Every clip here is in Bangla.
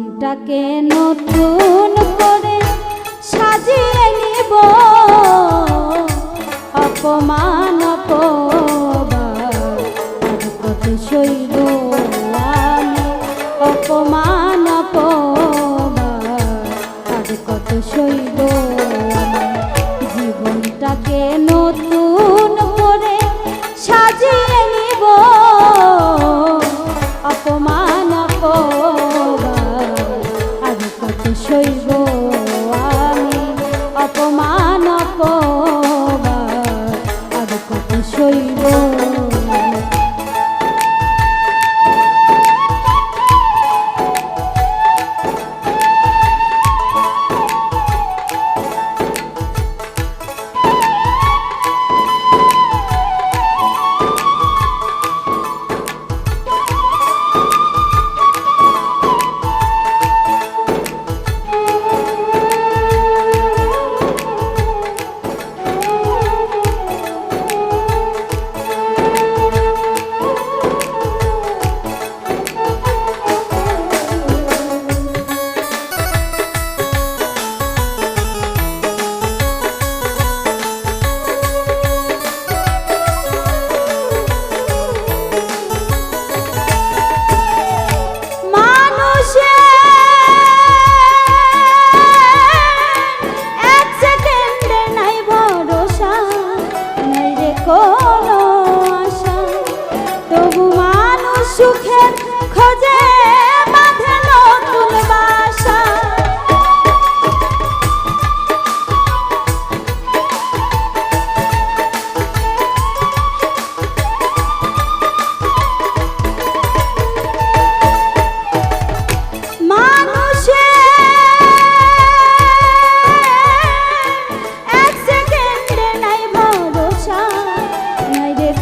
মনটাকে নতুন করে সাজিয়ে নিব? অপমান অপবা কত সৈব সইব আমি অপমান অপমান আর কত সইব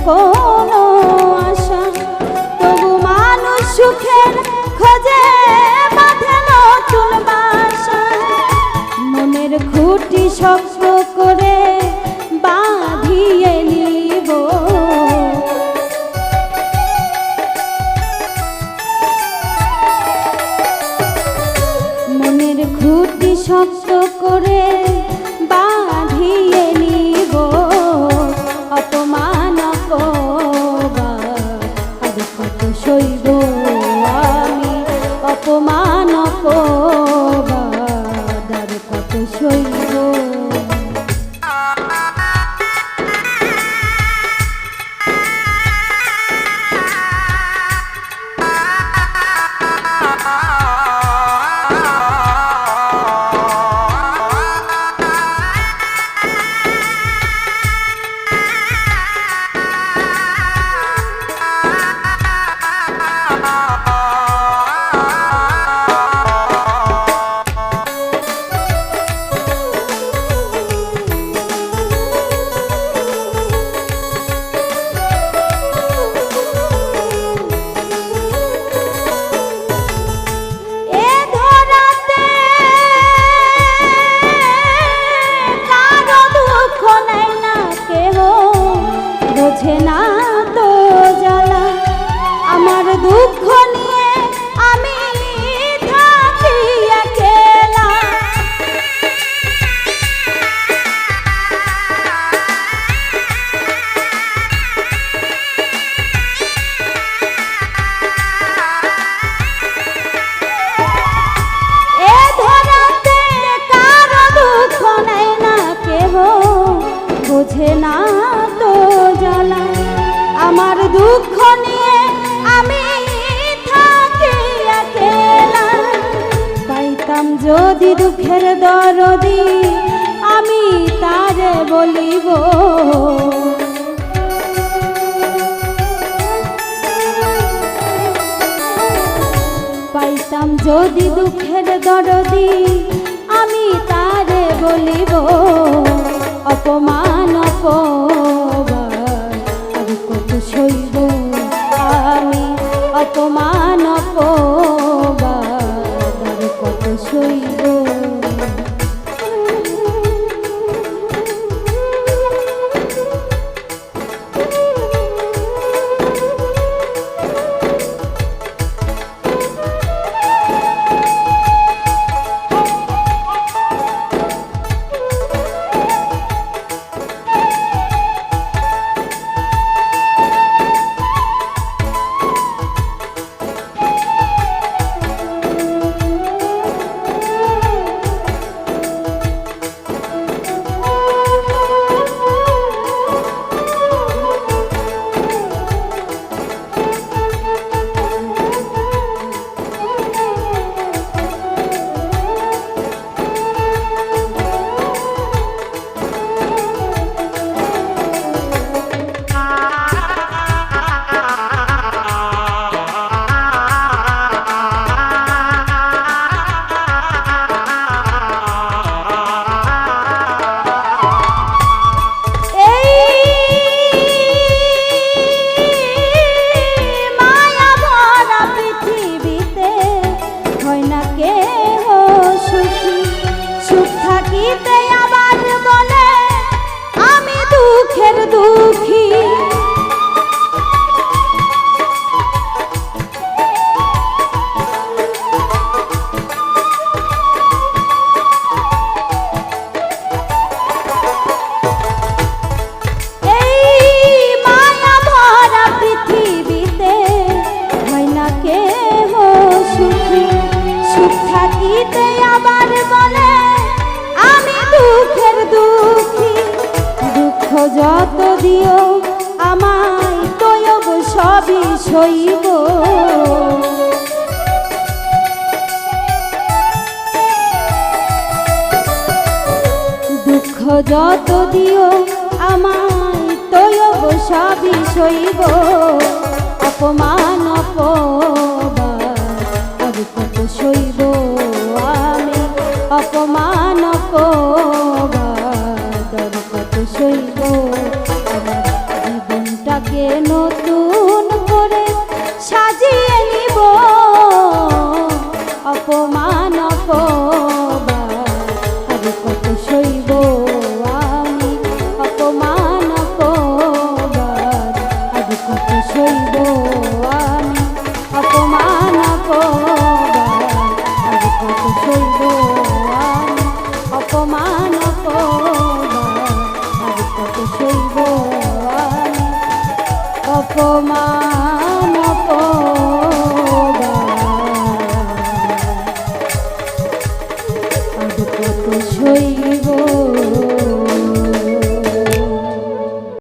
কোনো আশা তবু মানুষ সুখের খোঁজে মাঠে নতুন বাসা। মনের খুঁটি শক্ত যদি দুঃখের দরদি আমি তারে বলিব। পাইতাম যদি দুঃখের দরদি আমি তারে বলিব। অপমান অপমান কত সইব আমি? অপমান অপমান যত দিও, আমায় তয়ব সবই সইব। দুঃখ যত দিও, আমায় তয়ব সবই সইব। অপমান আর কত সইব। আমার জীবনটাকে নতুন অপমান